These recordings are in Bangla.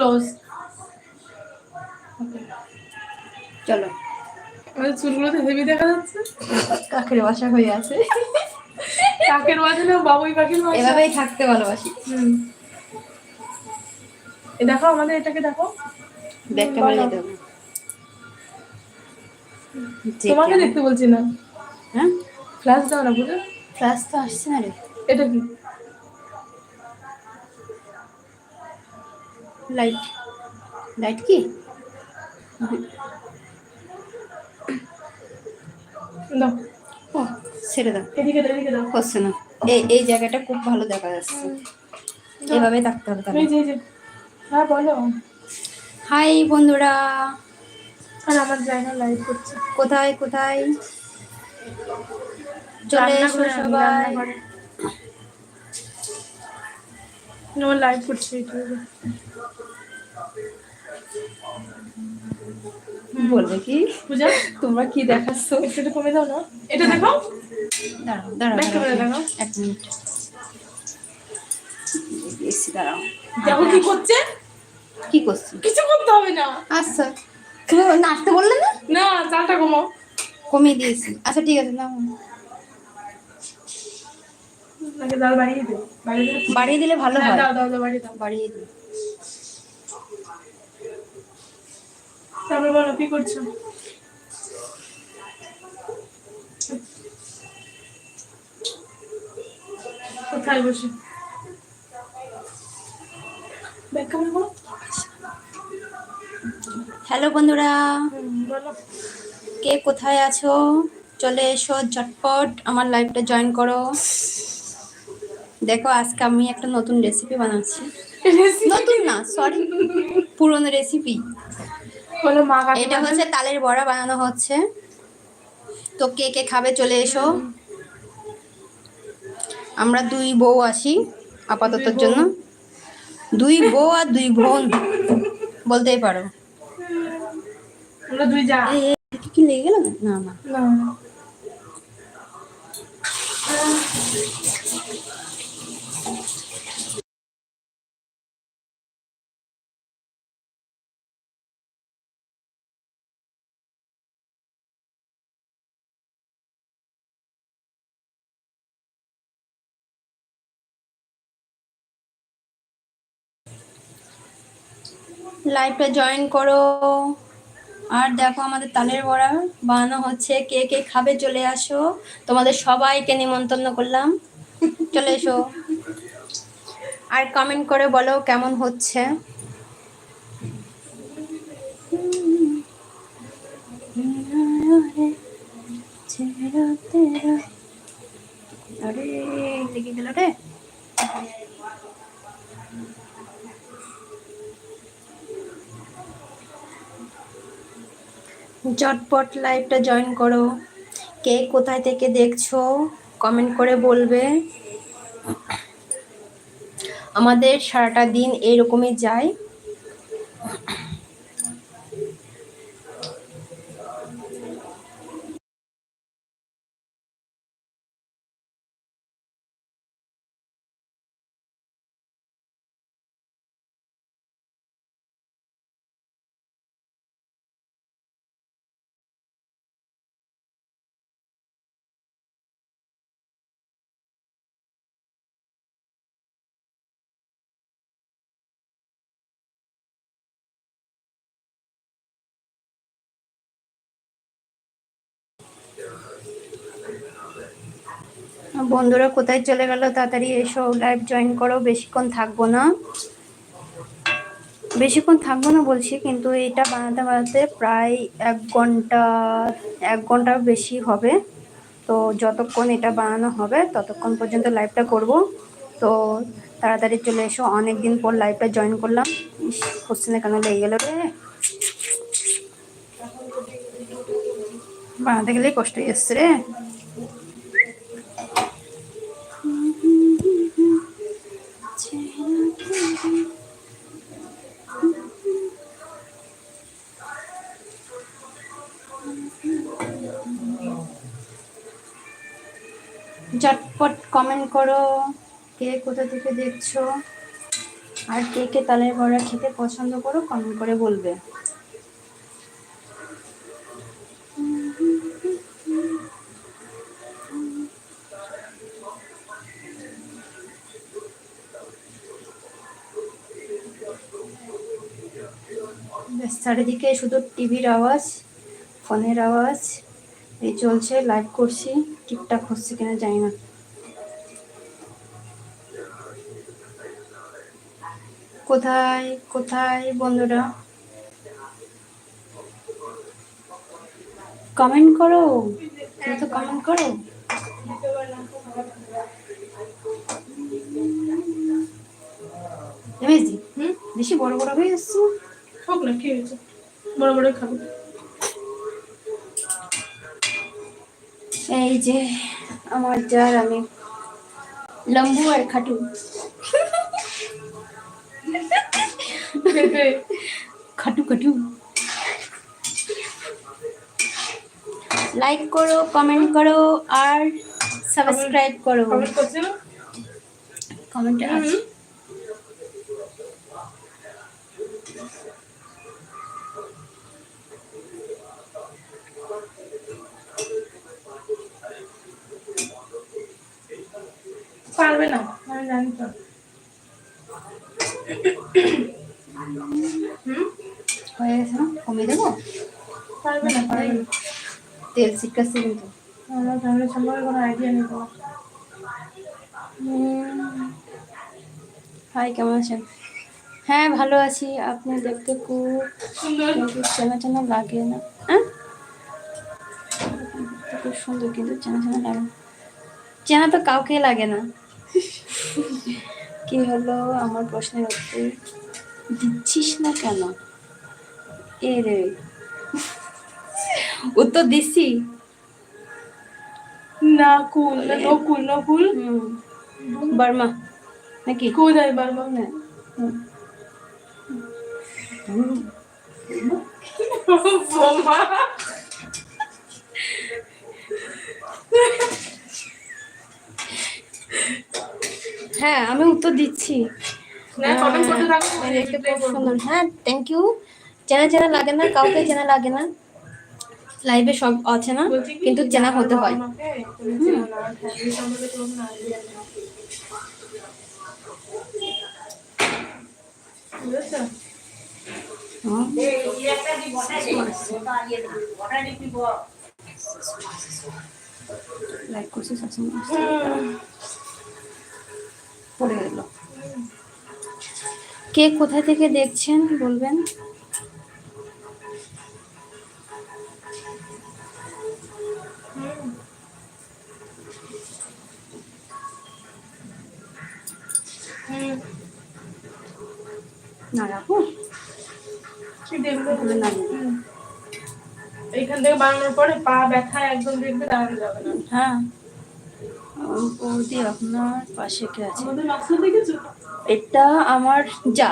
ক্লোজ চলো। আমাদের চুলগুলোতে হেভি দেখা যাচ্ছে। কাকের বাসা হয়ে আছে। কাকের মাঝে না বাবুই পাখির মাঝে এভাবেই থাকতে ভালোবাসি। হুম। এ দেখো আমাদের এটাকে দেখো। ব্যাক ক্যামেরা যেতে হবে তোমাকে দেখতে বলছি না। হ্যাঁ? ফ্ল্যাশ দাও না বুঝে ফ্ল্যাশ তো আসছে না রে। এটা কি? লাইট লাইট কি? দাও। ও ছেড়ে দাও। এদিকে এদিকে দাও। হচ্ছে না। এই এই জায়গাটা খুব ভালো দেখা যাচ্ছে। এভাবে থাকতে হবে তাহলে। হ্যাঁ বলো। হাই বন্ধুরা। আর আমার জায়গা লাইভ করছে। কোথায় কোথায়? চলে এসো সবাই। আমার লাইভ করছে ইউটিউবে বলবে কি? পূজা? তোমরা কি দেখাচ্ছ? একটু কমে দাও না। এটা দেখো। দাঁড়াও দাঁড়াও Back camera দাঁড়াও। লাগাও। এক মিনিট। এসি দাঁড়াও। দেখো কি করছে? কি করছি? কিছু করতে হবে না। আচ্ছা। তুমি নাচতে বললে না? না চালটা কমো কমিয়ে দিয়েছি। আচ্ছা ঠিক আছে নাও বাড়িয়ে দিলে ভালো হ্যাঁ, হয়। দাও দাও দাও। বাড়িয়ে দিই। তারপর বলো কি করছ? কোথায় বসে? হ্যালো বন্ধুরা। কে কোথায় আছো? চলে এসো ঝটপট আমার লাইভটা জয়েন করো। দেখো আজকে আমি একটা নতুন রেসিপি বানাচ্ছি। নতুন না সরি পুরনো রেসিপি বলো মা এটা হচ্ছে তালের বড়া বানানো হচ্ছে। তো কে কে খাবে চলে এসো। আমরা দুই বউ আসি আপাততর জন্য। দুই বউ আর দুই বোন বলতেই পারো। কি লেগে গেল? না। না। লাইভটা জয়েন করো। আর দেখো আমাদের তালের বড়া বানানো হচ্ছে। কে কে খাবে চলে আসো। তোমাদের সবাইকে নিমন্ত্রণ করলাম। চলে এসো। আর কমেন্ট করে বলো কেমন হচ্ছে। আরে লেগে গেল রে। ঝটপট লাইভটা জয়েন করো। কে কোথায় থেকে দেখছ কমেন্ট করে বলবে। আমাদের সারাটা দিন এরকমই যায়। বন্ধুরা কোথায় চলে গেল, তাড়াতাড়ি এসো লাইভ জয়েন করো। বেশিক্ষণ থাকব না। বেশিক্ষণ থাকব না বলছি, কিন্তু এটা বানাতে বানাতে প্রায় এক ঘণ্টা, এক ঘণ্টার বেশি হবে। তো যতক্ষণ এটা বানানো হবে, ততক্ষণ পর্যন্ত লাইভটা করব। তো তাড়াতাড়ি চলে এসো। অনেক দিন পর লাইভটা জয়েন করলাম। কোশ্চেনে কেন লেগে গেলো রে? বানাতে গেলেই কষ্ট যাচ্ছে রে। ঝটপট কমেন্ট করো, কে কোথা থেকে দেখছ, আর কে কে তালের বড়া খেতে পছন্দ করো কমেন্ট করে বলবে। চারিদিকে শুধু টিভির আওয়াজ, ফোনের আওয়াজ। এই চলছে লাইভ করছি ঠিকঠাক হচ্ছে কিনা জানি না। কোথায় কোথায় বন্ধুরা? কমেন্ট করো। তুমি তো কমেন্ট করো। বেশি বড় বড় হয়ে যাচ্ছে? হোক না কি হয়েছে বড় বড় খাব। এই যে আমার যার আমি লম্বু আর খাটু। খাটু খাটু। লাইক করো কমেন্ট করো আর সাবস্ক্রাইব করো। কমেন্ট করছে? কমেন্টে পারবে না আমি জানি তো। হয়ে গেছে না? কমিয়ে দেবো? পারবে না পারবে না। তেল শিকাচ্ছে কিন্তু। আমার ফ্যামিলির সম্পর্কে কোনো আইডিয়া নেই তোমার হাই কেমন আছেন? হ্যাঁ ভালো আছি। আপনি দেখতে খুব সুন্দর। চেনা চেনা লাগে না। হ্যাঁ? খুব সুন্দর কিন্তু চেনা চেনা লাগে। না চেনা তো কাউকে লাগে না। কি হলো? আমার প্রশ্নের উত্তর দিচ্ছিস না কেন? এ রে। উত্তর দিচ্ছি? না কুল না নো কুল নো কুল? হুম। বর্মা নাকি? কোথায় বারবার না হুম। বোমা হ্যাঁ আমি উত্তর দিচ্ছি। হ্যাঁ, হ্যাঁ থ্যাংক ইউ চেনা চেনা লাগে না কাউকে চেনা লাগে না। লাইভে সব আছে না কিন্তু চেনা হতে হয়। আমাকে লাইক করছি সবসময় হুম। পড়ে গেল কে কোথা থেকে দেখছেন বলবেন। না রাখো না থেকে বানানোর পরে পা ব্যথা একদম দেখবে দাঁড়ানো যাবে না। হ্যাঁ। বৌদি আপনার পাশে কে আছে? এটা আমার যা।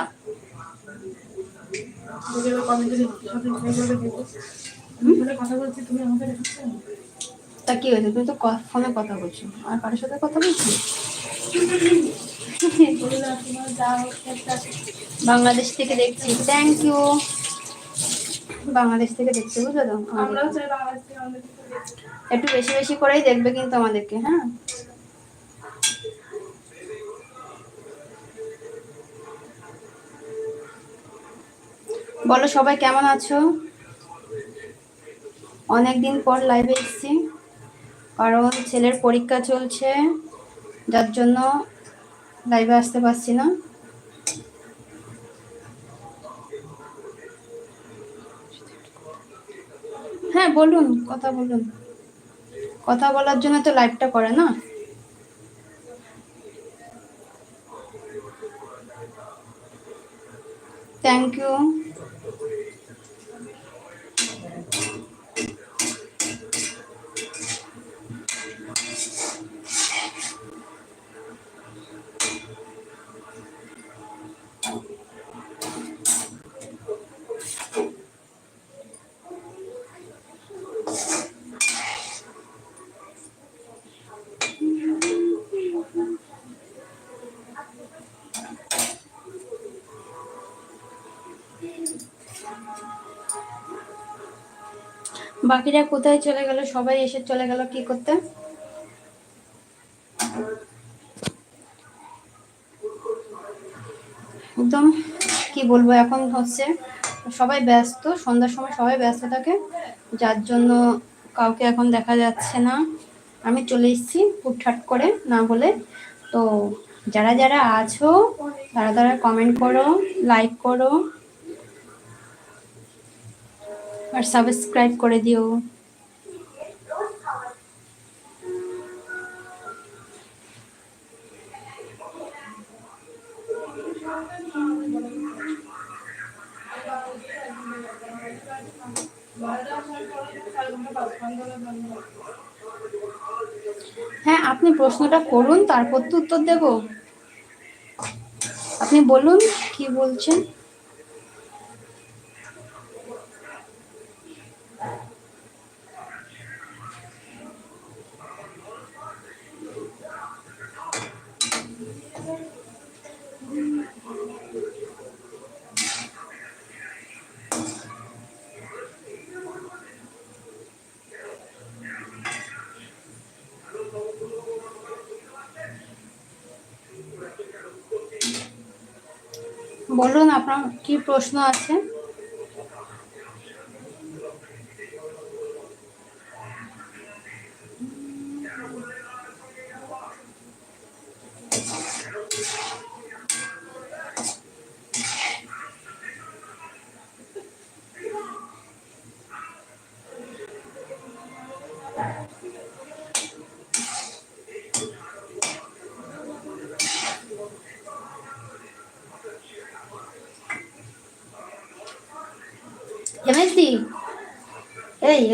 তা কি হয়েছে? তুমি তো ফোনে কথা বলছো। আর কারোর সাথে কথা বলছো? বাংলাদেশ থেকে দেখছি। থ্যাংক ইউ বাংলাদেশ থেকে দেখছি বুঝলো তো? আমরাও চাই বাংলাদেশ থেকে আমাদের কিছু দেখতে। একটু বেশি বেশি করেই দেখবে কিন্তু আমাদেরকে হ্যাঁ? বলো সবাই কেমন আছো? অনেকদিন পর লাইভে এসেছি কারণ ছেলের পরীক্ষা চলছে যার জন্য লাইভে আসতে পারছি না। হ্যাঁ বলুন কথা বলুন। কথা বলার জন্য তো লাইভটা করে না। থ্যাংক ইউ বাকিরা কোথায় চলে গেল? সবাই এসে চলে গেল, কি করতে? একদম কি বলব, এখন হচ্ছে সবাই ব্যস্ত, সন্ধ্যার সময় সবাই ব্যস্ত থাকে, যার জন্য কাউকে এখন দেখা যাচ্ছে না। আমি চলে এসেছি হুটহাট করে, না বলে। তো যারা যারা আছো, তারা তারা কমেন্ট করো লাইক করো। আর সাবস্ক্রাইব করে দিও। হ্যাঁ আপনি প্রশ্নটা করুন, তারপর তো উত্তর দেব। আপনি বলুন কি বলছেন? বলুন আপনার কি প্রশ্ন আছে?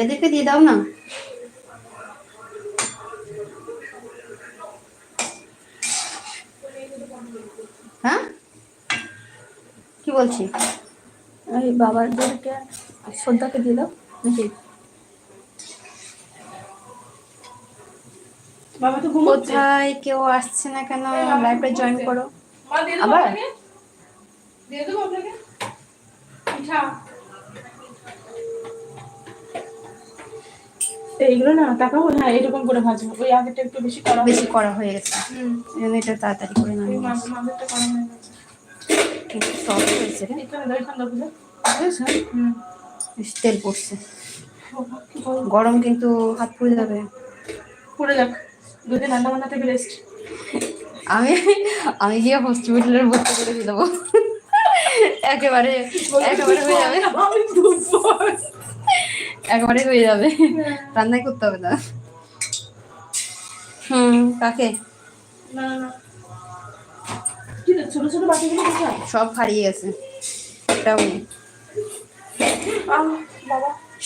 এদেরকে দিয়ে দাও না। হ্যাঁ? কি বলছি? এই বাবারদেরকে শ্রদ্ধাকে দিয়ে দাও। নাকি? বাবা তো ঘুমোচ্ছে। কোথায়? কেউ আসছে না কেন? লাইভে জয়েন করো। আবার? দিয়ে দেবো আপনাকে এইগুলো না তাকাবো হ্যাঁ এরকম করে ভাজবো। ওই আগেরটা একটু বেশি করা বেশি করা হয়ে গেছে। হুম। এটা তাড়াতাড়ি করে ওই নামিয়ে মাছেরটা করা হয়ে গেছে। কিন্তু সফট হয়েছে রে। এখানে দাও দাও বুঝলে বুঝেছ? হুম। তেল পড়ছে? গরম কিন্তু হাত পুড়ে যাবে। পড়ে যাক। দুদিন রান্না বান্না থেকে রেস্ট আমি আমি গিয়ে হসপিটালের ভর্তি করে দিয়ে দেবো। একেবারে একেবারে হয়ে যাবে। আমি একেবারে হয়ে যাবে। রান্নাই করতে হবে না। হুম কাকে? না না কি রে, ছোট ছোট বাটিগুলো সব হারিয়ে গেছে। একটাও নেই।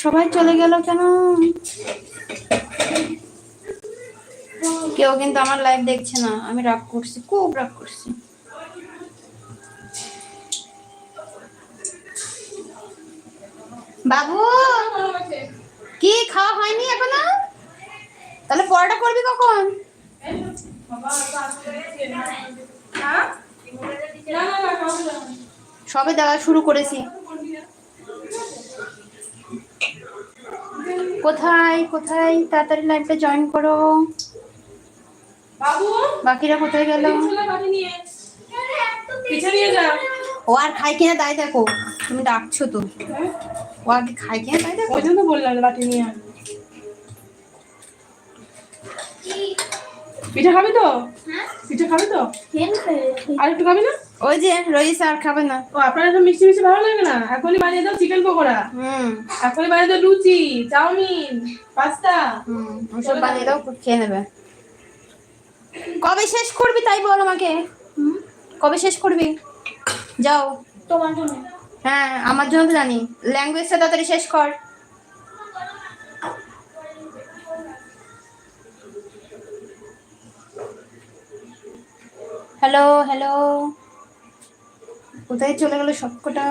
সবাই চলে গেল কেন? কেউ কিন্তু আমার লাইভ দেখছে না। আমি রাগ করছি খুব রাগ করছি। বাবু কি খাওয়া হয়নি এখনও? তাহলে পড়াটা করবি কখন। সবে দেওয়া শুরু করেছি। কোথায় কোথায়? তাড়াতাড়ি লাইভটা জয়েন করো। বাকিরা কোথায় গেল? ছোলা বাটি নিয়ে। পিঠে নিয়ে যা ও আর খাই কিনা তাই দেখো। তুমি ডাকছো তো। হ্যাঁ? ও আগে খাই কিনা তাই দেখো। ওই জন্য বললাম বাটি নিয়ে। পিঠে খাবি তো? পিঠা খাবি তো? আর একটু খাবি না? ওই যে রইস আর খাবে না। ও আপনার তো মিষ্টি মিষ্টি ভালো লাগে না? এখনই বানিয়ে দাও চিকেন পকোড়া। হুম। এখনই বানিয়ে দাও লুচি চাউমিন পাস্তা। হুম ওসব বানিয়ে দাও খেয়ে নেবে। কবে শেষ করবি তাই বল আমাকে? হুম? কবে শেষ করবি? যাও। তোমার জন্য। হ্যাঁ আমার জন্য তো জানি। ল্যাঙ্গুয়েজটা তাড়াতাড়ি শেষ কর। হ্যালো হ্যালো কোথায় চলে গেল সবকটা?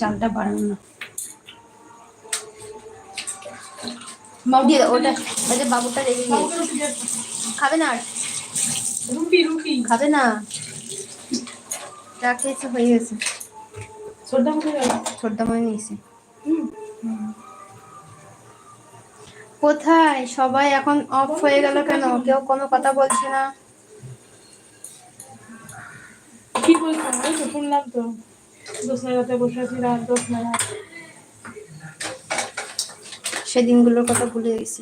জালটা বাড়ানো দিয়ে ওটা বাবুটা রেগে খাবে না আর? রুটি রুটি খাবে না। যা খেয়েছে হয়ে গেছে। সর্দা মুখে গেল ছোট্ট নিয়েছে। কোথায়? সবাই এখন অফ হয়ে গেল কেন? কেউ কোনো কথা বলছে না। কি বলছো? শুনলাম তো। বসে আছি রাত সেদিনগুলোর কথা ভুলে গেছি।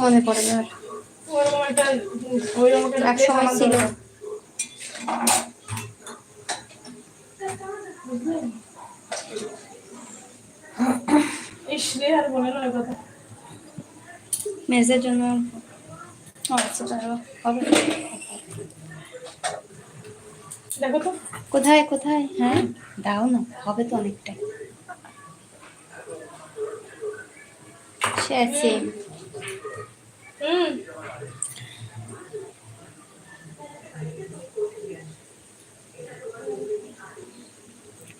মনে পড়ে না আর। ওরকম একটা ওইরকম একটা এক সময় ছিল। ইস রে আর বলে না কথা। মেজের জন্য ও আচ্ছা হবে। কোথায় কোথায়? হ্যাঁ দাও না, হবে তো অনেকটাই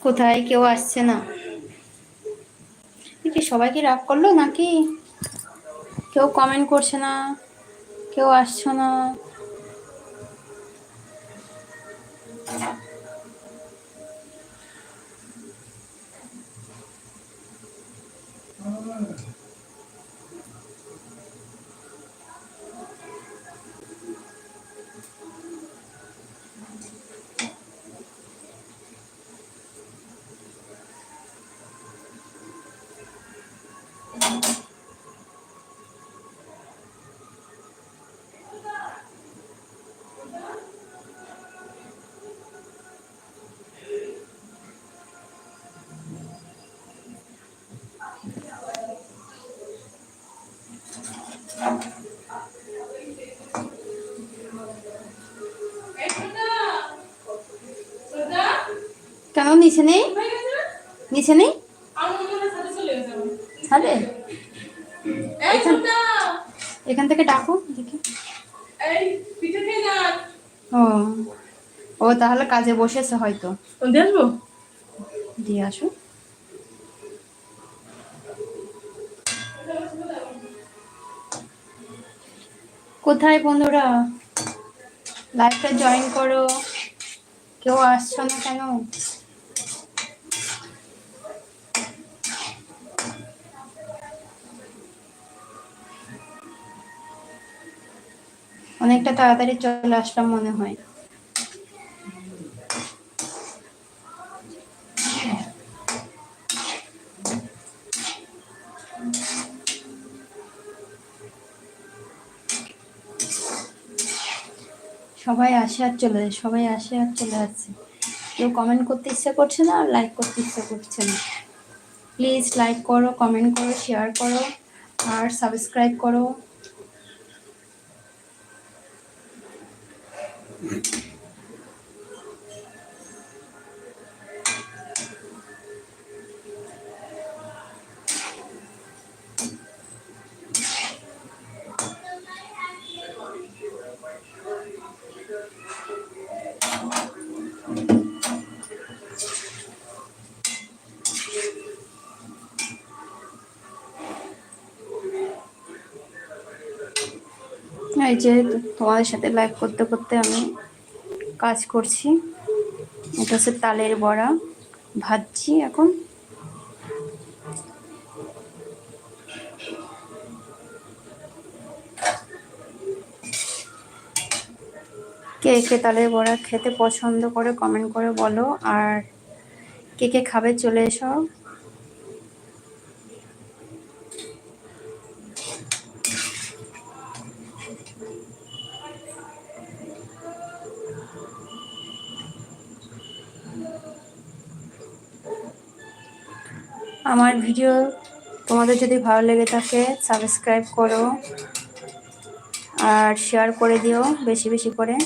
কোথায়? কেউ আসছে না। কি সবাইকে রাগ করল নাকি? কেউ কমেন্ট করছে না। কেউ আসছো না। Thank you. নিচে নেই? নিচে নেই। ছাদে এখান থেকে ডাকো দেখি। ও ও তাহলে কাজে বসেছে হয়তো। কোনতে আসব? দিয়ে আসো। কোথায় বন্ধুরা? লাইভটা জয়েন করো। কেউ আসছো না কেন? অনেকটা তাড়াতাড়ি চলে আসলাম মনে হয়। সবাই আসে আর চলে যায়, সবাই আসে আর চলে যাচ্ছে কেউ কমেন্ট করতে ইচ্ছে করছে না আর লাইক করতে ইচ্ছে করছে না। প্লিজ লাইক করো কমেন্ট করো শেয়ার করো, আর সাবস্ক্রাইব করো। Mm-hmm. এই যে তোমাদের সাথে লাইভ করতে করতে আমি কাজ করছি। এটা হচ্ছে তালের বড়া, ভাজছি এখন। কে কে তালের বড়া খেতে পছন্দ করে কমেন্ট করে বলো। আর কে কে খাবে চলে এসো। আমার ভিডিও তোমাদের যদি ভালো লেগে থাকে সাবস্ক্রাইব করো আর শেয়ার করে দিও, বেশি বেশি করে।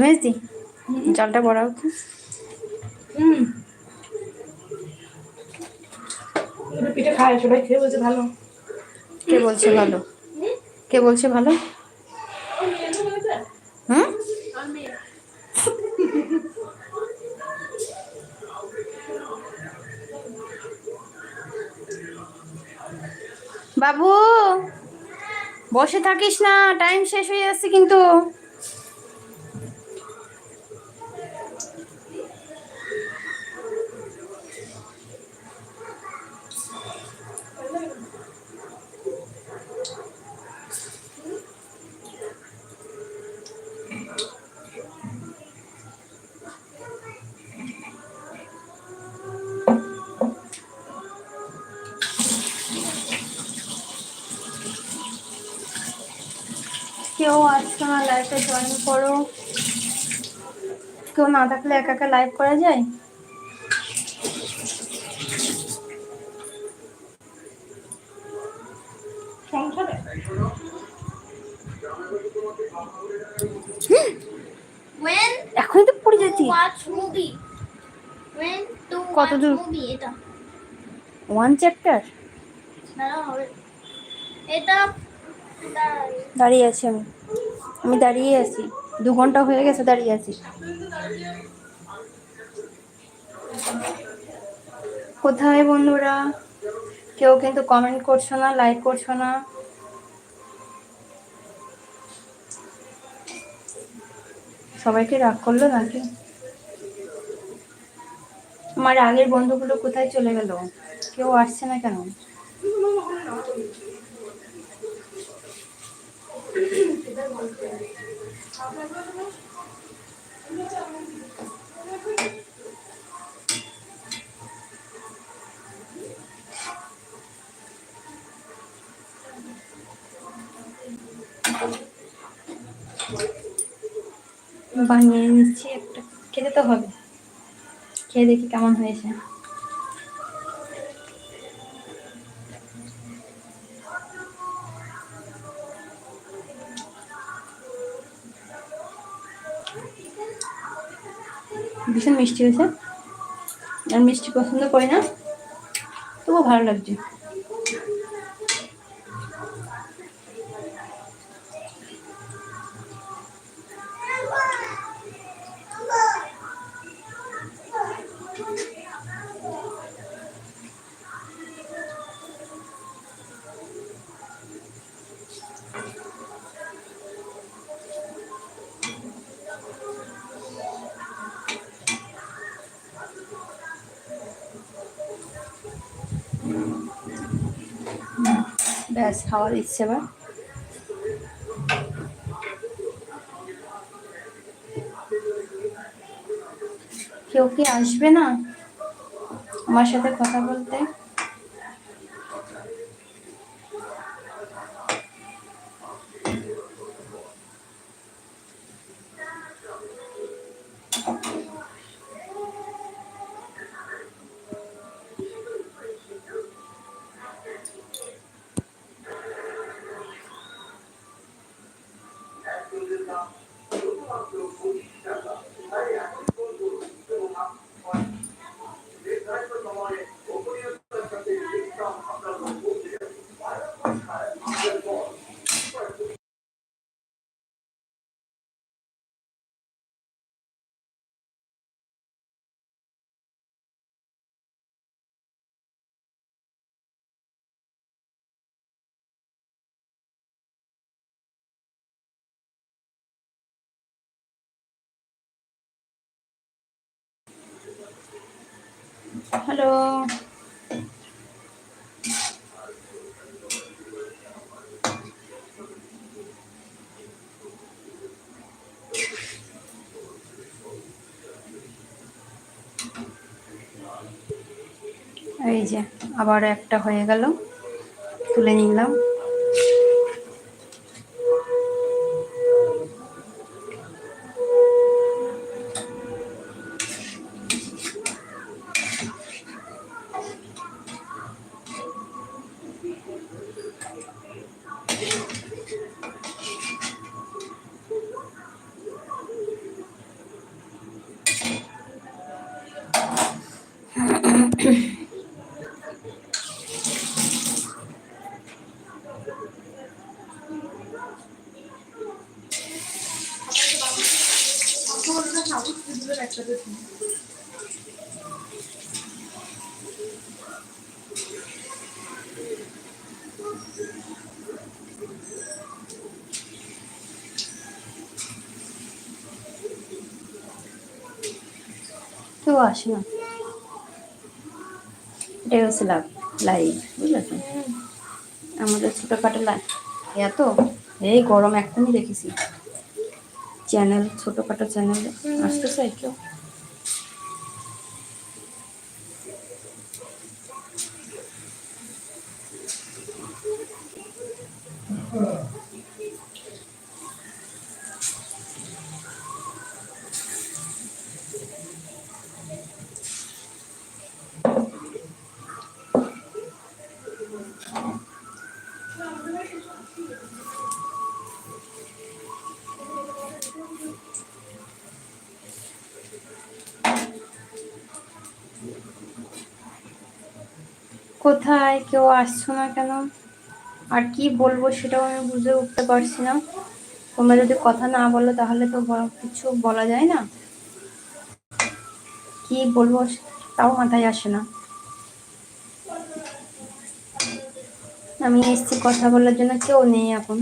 হিমেশদি জলটা বড়াও তো হুম। পিঠে খায় সবাই খেয়ে বলছে ভালো। কে বলছে ভালো? কে বলছে ভালো? হুম? বাবু বসে থাকিস না টাইম শেষ হয়ে যাচ্ছে কিন্তু। কেউ আসছে না লাইফে জয়েন করো কেউ না থাকলে একা একা লাইভ করা যায় এখনই তো পড়ে যাচ্ছি watch movie. কত দূর? ওয়ান চ্যাপ্টার এটা। দাঁড়িয়ে আছি আমি। আমি দাঁড়িয়ে আছি। দু ঘণ্টা হয়ে গেছে দাঁড়িয়ে আছি। কোথায় বন্ধুরা? কেউ কিন্তু কমেন্ট করছ না লাইক করছ না। সবাইকে রাগ করল নাকি? আমার আগের বন্ধুগুলো কোথায় চলে গেল? কেউ আসছে না কেন? বানিয়ে নিচ্ছি একটা। খেতে তো হবে। খেয়ে দেখি কেমন হয়েছে। ভীষণ মিষ্টি হয়েছে। আর মিষ্টি পছন্দ করি না। তবুও ভালো লাগছে। ব্যাস খাওয়ার ইচ্ছে এবার কেউ কি আসবে না? আমার সাথে কথা বলতে? হ্যালো। এই যে আবার একটা হয়ে গেল। তুলে নিলাম। কেউ আসে না এটাই হচ্ছে লাভ লাইভ বুঝলে তো আমাদের ছোটোখাটো লাইভ এত? এই গরম এখনই দেখেছি। চ্যানেল ছোটোখাটো চ্যানেল আসতেছে কেউ কোথায়, কেউ আসছো না কেন? আর কি বলব সেটাও আমি বুঝে উঠতে পারছি না। তোমরা যদি কথা না বলো তাহলে তো কিছু বলা যায় না। কি বলব তাও মাথায় আসে না। আমি এসছি কথা বলার জন্য, কেউ নেই এখন।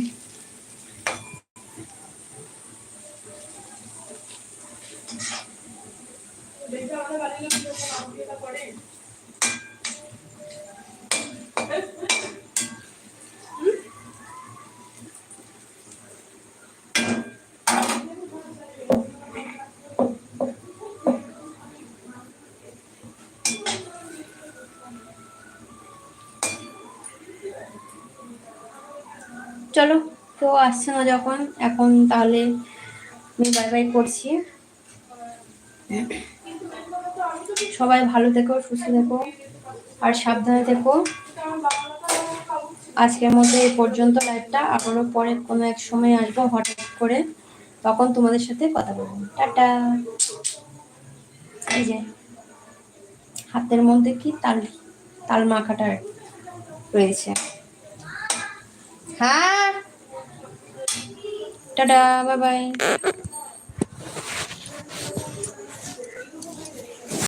চলো কেউ আসছে না যখন, এখন তাহলে আমি বাই বাই করছি। সবাই ভালো থেকো, সুস্থ থেকো, আর সাবধানে থেকো। আজকের মতো এই পর্যন্ত লাইভটা আবারও পরে কোনো এক সময় আসব হঠাৎ করে। তখন তোমাদের সাথে কথা বলব। টাটা। এই যে, হাতের মধ্যে কি তাল তাল মাখাটা রয়েছে। হ্যাঁ। Tata bye bye